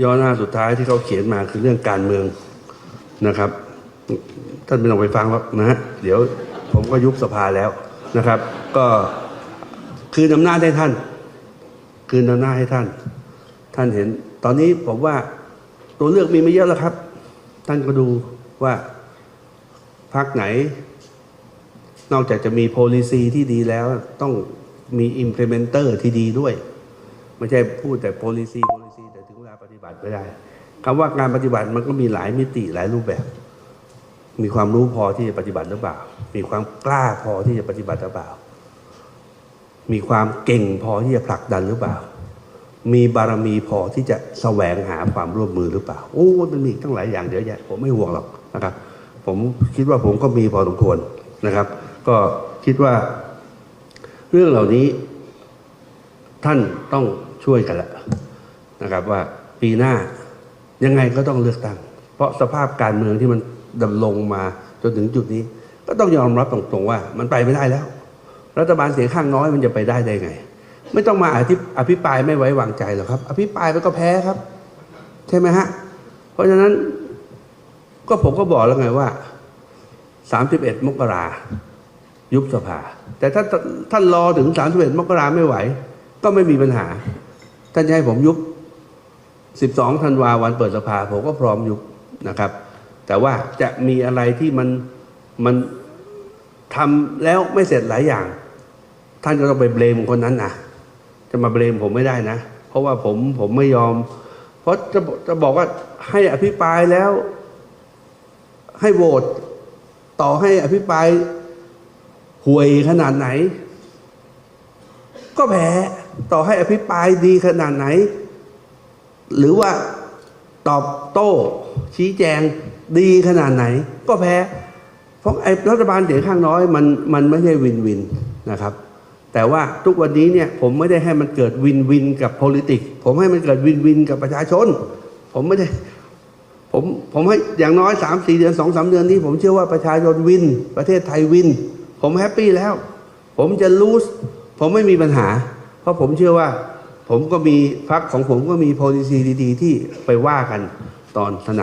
ย่อหน้าสุดท้ายที่เขาเขียนมาคือเรื่องการเมืองนะครับ ท่านไม่ต้องไปฟังหรอกนะฮะเดี๋ยวผมก็ยุบสภาแล้วนะครับ ก็คืนอำนาจให้ท่าน คืนอำนาจให้ท่าน ท่านเห็น ตอนนี้ผมว่าตัวเลือกมีไม่เยอะแล้วครับ ท่านก็ดูว่าพักไหน นอกจากจะมี policy ที่ดีแล้วต้องมี implementer ที่ดีด้วย ไม่ใช่พูดแต่ policy ติไม่ได้คำว่าการปฏิบัติมันก็มีหลายมิติหลายรูปแบบ มีความรู้พอที่จะปฏิบัติหรือเปล่า มีความกล้าพอที่จะปฏิบัติหรือเปล่า มีความเก่งพอที่จะผลักดันหรือเปล่า มีบารมีพอที่จะแสวงหาความร่วมมือหรือเปล่า โอ้มันมีตั้งหลายอย่างเยอะแยะผมไม่ห่วงหรอกนะครับ ผมคิดว่าผมก็มีพอสมควรนะครับ ก็คิดว่า เรื่องเหล่านี้ท่านต้องช่วยกันละนะครับว่า ปีหน้า ยังไงก็ต้องเลือกตั้ง เพราะสภาพการเมืองที่มันดำรงมาจนถึงจุดนี้ ก็ต้องยอมรับตรงๆว่า มันไปไม่ได้แล้ว รัฐบาลเสียงข้างน้อยมันจะไปได้ได้ไง ไม่ต้องมาอภิอภิปรายไม่ไว้วางใจหรอกครับ อภิปรายไปก็แพ้ครับ ใช่ไหมฮะ เพราะฉะนั้นก็ผมก็บอกแล้วไงว่า 31 มกรายุบสภา แต่ถ้าท่านรอถึง 31 มกราไม่ไหว ก็ไม่มีปัญหา ท่านจะให้ผมยุบ 12ธันวาวันเปิดสภาผมก็พร้อมอยุบนะครับ แต่ว่าจะมีอะไรที่มันมันทำแล้วไม่เสร็จหลายอย่าง ท่านก็ต้องไปเบลมคนนั้นนะจะมาเบลมผมไม่ได้นะ เพราะว่าผมผมไม่ยอม เพราะจะจะบอกว่าให้อภิปรายแล้ว ให้โหวตต่อให้อภิปรายห่วยขนาดไหน ก็แพ้ต่อให้อภิปรายดีขนาดไหน หรือว่าตอบโต้ ชี้แจงดีขนาดไหน ก็แพ้ เพราะไอ้รัฐบาลเสียงข้างน้อยมันมันไม่ใช่วินวินนะครับ แต่ว่าทุกวันนี้เนี่ยผมไม่ได้ให้มันเกิดวินวินกับ politics ผมให้มันเกิดวินวินกับประชาชน ผมไม่ได้ผมผมให้อย่างน้อยสามสี่เดือนสองสามเดือนนี้ ผมเชื่อว่าประชาชนวิน ประเทศไทยวิน ผมแฮปปี้แล้ว ผมจะรู้ผมไม่มีปัญหา เพราะผมเชื่อว่า ผมก็มีพักของผมก็มีโพลิซีดี ๆ ที่ไปว่ากันตอนสนาม